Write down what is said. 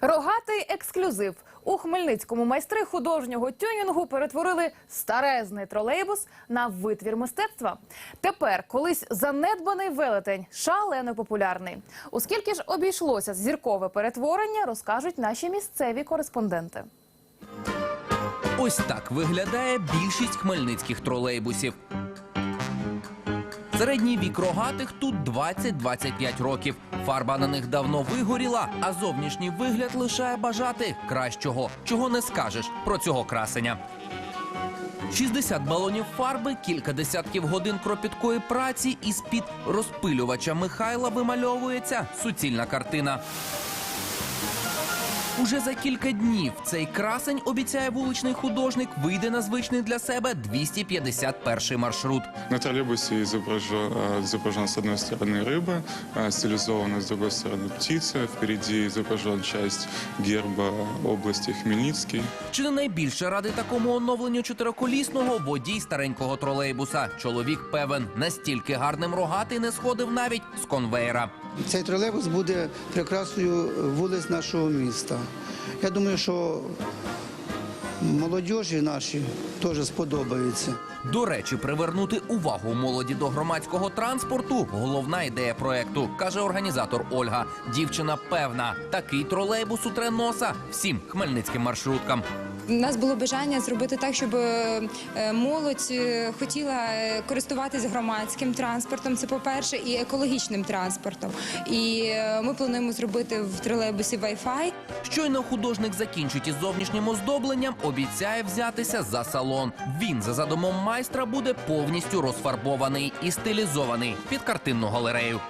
Рогатий ексклюзив у Хмельницькому майстри художнього тюнінгу перетворили старезний тролейбус на витвір мистецтва. Тепер колись занедбаний велетень шалено популярний. Оскільки ж обійшлося зіркове перетворення, розкажуть наші місцеві кореспонденти. Ось так виглядає більшість хмельницьких тролейбусів. Середній вік рогатих тут 20-25 років. Фарба на них давно вигоріла, а зовнішній вигляд лишає бажати кращого, чого не скажеш про цього красення. 60 балонів фарби, кілька десятків годин кропіткої праці і з-під розпилювача Михайла вимальовується суцільна картина. Уже за кілька днів цей красень, обіцяє вуличний художник, вийде на звичний для себе 251 маршрут. На троллейбусе изображен, э, изображена с одной стороны рыба, э, стилизована с другой стороны птица. Впереди изображен часть герба области Хмельницкий. Чи не найбільше ради такому оновленню чотириколісного водій старенького тролейбуса? Чоловік певен, настільки гарним рогатий не сходив навіть з конвейера. Цей тролейбус буде прикрасою вулиць нашого міста. Я думаю, що молодіжі наші теж сподобається. До речі, привернути увагу молоді до громадського транспорту головна ідея проекту, каже організатор Ольга. Дівчина певна, такий тролейбус утре носа всім хмельницьким маршруткам. У нас було бажання зробити так, щоб е, молодь е, хотіла е, користуватись громадським транспортом. Це по-перше, і екологічним транспортом. І е, ми плануємо зробити в тролейбусі Wi-Fi. Щойно художник закінчить із зовнішнім оздобленням, обіцяє взятися за салон. Він за задумом майстра буде повністю розфарбований і стилізований під картинну галерею.